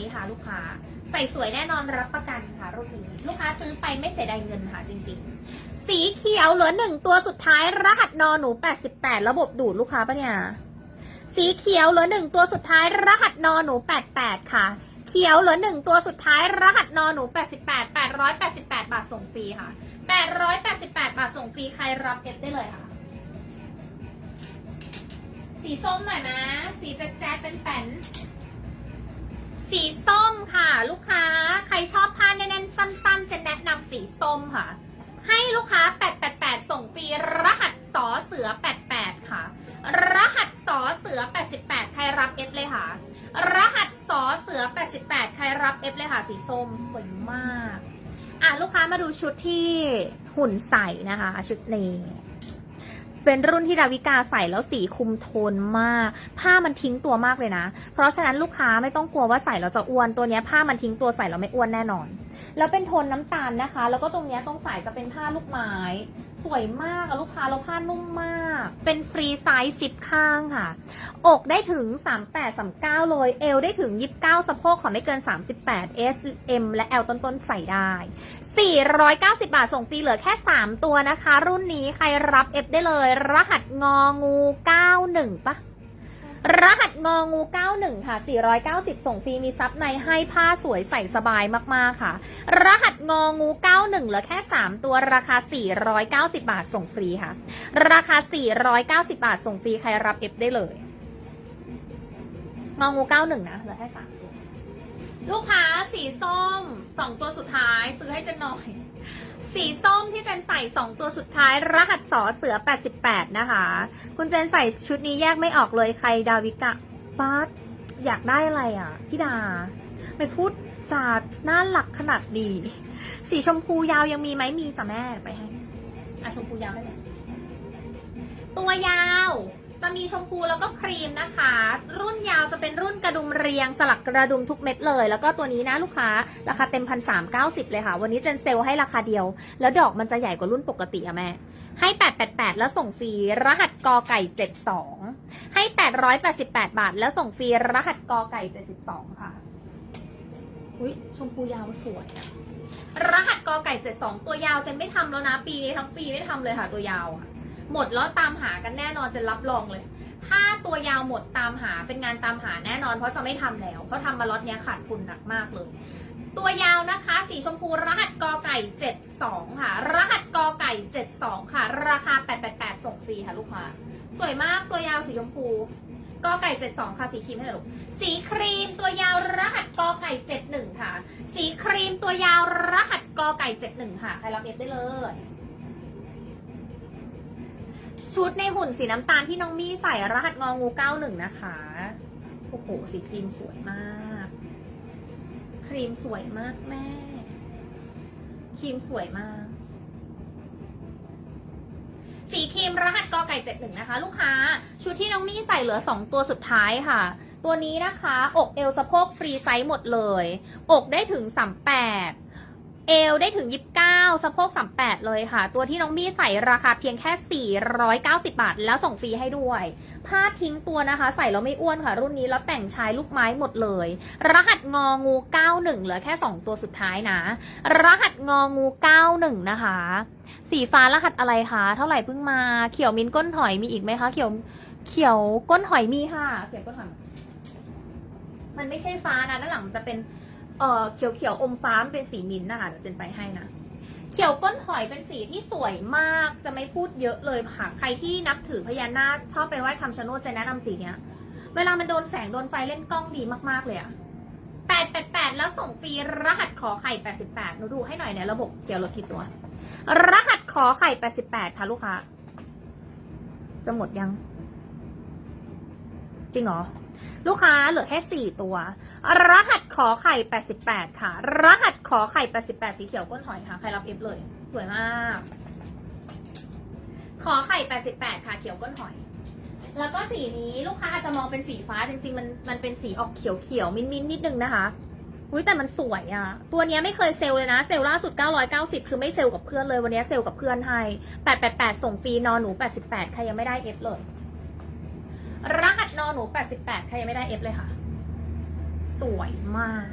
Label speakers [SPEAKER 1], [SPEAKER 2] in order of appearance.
[SPEAKER 1] ส์ค่ะลูกค้า ใส่สวยแน่นอนรับประกันค่ะรุ่นนี้ลูกค้าซื้อไปไม่เสียดายเงินค่ะจริงๆ สีเขียวเหลือหนึ่งตัวสุดท้ายรหัสนอนหนู 88 ระบบดูดลูกค้าปะเนี่ยสีเขียวเหลือหนึ่งตัวสุดท้ายรหัสนอนหนู 88 ค่ะ เขียวเหลือหนึ่งตัวสุดท้ายรหัสนอนหนู 88 888 บาทส่งฟรีค่ะ 888 บาทส่งฟรีใครรับเอฟได้เลยค่ะสีส้มหน่อยนะ สีแจ๊ดๆเป็นแป้น สีส้มค่ะ ลูกค้าใครชอบผ้าแน่นๆสั้น ๆ จะแนะนำสีส้มค่ะ ให้ลูกค้า 888 ส่งฟรีรหัสสอเสือ 88 ค่ะ รหัสสอเสือ 88 ใครรับเอฟเลยค่ะ รหัสสอเสือ 88 ใครรับเอฟเลยค่ะ สีส้มสวยมาก อะ ลูกค้ามาดูชุดที่หุ่นใส่นะคะ ชุดนี้ เป็นรุ่นที่ดาวิกาใส่แล้วสีคุมโทนมาก ผ้ามันทิ้งตัวมากเลยนะ เพราะฉะนั้นลูกค้าไม่ต้องกลัวว่าใส่แล้วจะอ้วนตัวนี้ผ้ามันทิ้งตัวใส่แล้วไม่อ้วนแน่นอน แล้วเป็นโทนน้ำตาลนะคะ แล้วก็ตรงเนี้ยตรงสายจะเป็นผ้าลูกไม้ สวยมากอะลูกค้าแล้วผ้านุ่มมาก เป็นฟรีไซส์สิบข้างค่ะ อกได้ถึง 38 39 เลย เอวได้ถึง 29 สะโพกขอไม่เกิน 38 S M และ L ต้นๆ ใส่ได้ 490 บาทส่งฟรีเหลือแค่ 3 ตัวนะคะ รุ่นนี้ใครรับ F ได้เลย รหัสงองู 91ปะ รหัสงองู 91 ค่ะ 490 ส่งฟรีมีซับในให้ผ้าสวยใส่สบายมากๆค่ะ รหัสงองู 91 เหลือแค่ 3 ตัวราคา 490 บาทส่งฟรีค่ะ ราคา 490 บาทส่งฟรีใครรับ F ได้เลย งองู 91 นะ เหลือแค่ 3 ตัว ลูกค้าสีส้ม 2 ตัวสุดท้ายซื้อให้จนหน่อย สีส้มที่เจนใส่2ตัวสุดท้ายรหัสสอเสือ 88 นะคะ คุณเจนใส่ชุดนี้แยกไม่ออกเลยใครดาวิกะปัดอยากได้อะไรอะ พี่ดา ไม่พูดจาน่าหลักขนาดดี สีชมพูยาวยังมีไหมมีจ้ะแม่ไปให้อะชมพูยาวได้ไหมตัวยาว จะมีชมพูแล้วก็ครีมนะคะ รุ่นยาวจะเป็นรุ่นกระดุมเรียงสลักกระดุมทุกเม็ดเลย แล้วก็ตัวนี้นะลูกค้าราคาเต็มพันสามเก้าสิบเลยค่ะ วันนี้เจนเซลให้ราคาเดียว แล้วดอกมันจะใหญ่กว่ารุ่นปกติอะแม่ ให้888แล้วส่งฟรีรหัสกอไก่72ให้888บาท แล้วส่งฟรีรหัสกอไก่72ค่ะอุ้ยชมพูยาวสวยอะรหัสกอไก่72ตัวยาวเจนไม่ทำแล้วนะปีนี้ทั้งปีไม่ทำเลยค่ะตัวยาวอะ หมดแล้วตามหากันแน่นอนจะรับรองเลย ถ้าตัวยาวหมดตามหาเป็นงานตามหาแน่นอนเพราะจะไม่ทำแล้ว เพราะทำมาล็อตเนี้ยขาดทุนหนักมากเลย ตัวยาวนะคะ สีชมพูรหัสกอไก่ 72 ค่ะ รหัสกอไก่ 72 ค่ะ ราคา 888 ส่งฟรีค่ะลูกค้าสวยมากตัวยาวสีชมพูกอไก่72 ค่ะ สีครีมให้หน่อยลูกสีครีมตัวยาวรหัสกอไก่71 ค่ะ สีครีมตัวยาวรหัสกอไก่71 ค่ะ ใครรับเอฟได้เลย ชุดในหุ่นสีน้ำตาลที่น้องมี่ใส่รหัสงองู91นะคะ โอ้โห สีครีมสวยมาก ครีมสวยมากแม่ ครีมสวยมาก สีครีมรหัสกอไก่71นะคะ ลูกค้า ชุดที่น้องมี่ใส่เหลือ2ตัวสุดท้ายค่ะ ตัวนี้นะคะ อกเอวสะโพกฟรีไซส์หมดเลย อกได้ถึง38 เอวได้ถึง 29 สะโพก 38 เลยค่ะ ตัวที่น้องมี่ใส่ราคาเพียงแค่ 490 บาท แล้วส่งฟรีให้ด้วย ผ้าทิ้งตัวนะคะ ใส่แล้วไม่อ้วนค่ะ รุ่นนี้แล้วแต่งชายลูกไม้หมดเลย รหัสงองู 91 เหลือแค่ 2 ตัวสุดท้ายนะ รหัสงองู 91 นะคะ สีฟ้ารหัสอะไรคะ เท่าไหร่เพิ่งมา เขียวมิ้นก้นหอยมีอีกไหมคะ เขียว เขียวก้นหอยมีค่ะ เขียวก้นหอย มันไม่ใช่ฟ้านะ ด้านหลังจะเป็น เอ่อเขียวเขียวอมฟ้ามเป็นสีมินท์นะคะเดี๋ยวเจนไปให้นะเขียวก้นหอยเป็นสีที่สวยมากจะไม่พูดเยอะเลยค่ะ ใครที่นับถือพญานาคชอบไปไหว้คำชะโนดจะแนะนำสีเนี้ย เวลามันโดนแสงโดนไฟเล่นกล้องดีมากๆเลยอะแปดแปดแปดแล้วส่งฟรีรหัสขอไข่แปดสิบแปดหนูดูให้หน่อยเนี่ยระบบเขียวลดกี่ตัว รหัสขอไข่แปดสิบแปดค่ะลูกค้าจะหมดยัง จริงเหรอ ลูกค้าเหลือแค่สี่ตัว รหัสขอไข่88ค่ะ รหัสขอไข่88สีเขียวก้นหอยค่ะ ใครรับเอฟเลย สวยมาก ขอไข่88ค่ะ เขียวก้นหอย แล้วก็สีนี้ลูกค้าอาจจะมองเป็นสีฟ้าจริงๆมันมันเป็นสีออกเขียวเขียวมิ้นๆนิดนึงนะคะอุ้ยแต่มันสวยอะตัวนี้ไม่เคยเซลเลยนะ เซลล่าสุด 990 คือไม่เซลกับเพื่อนเลย วันนี้เซลกับเพื่อนให้ 888 ส่งฟรีนอนหนู 88 ใครยังไม่ได้เอฟเลย รหัสนอนหนู 88 ใครยังไม่ได้เอฟเลยค่ะ สวยมาก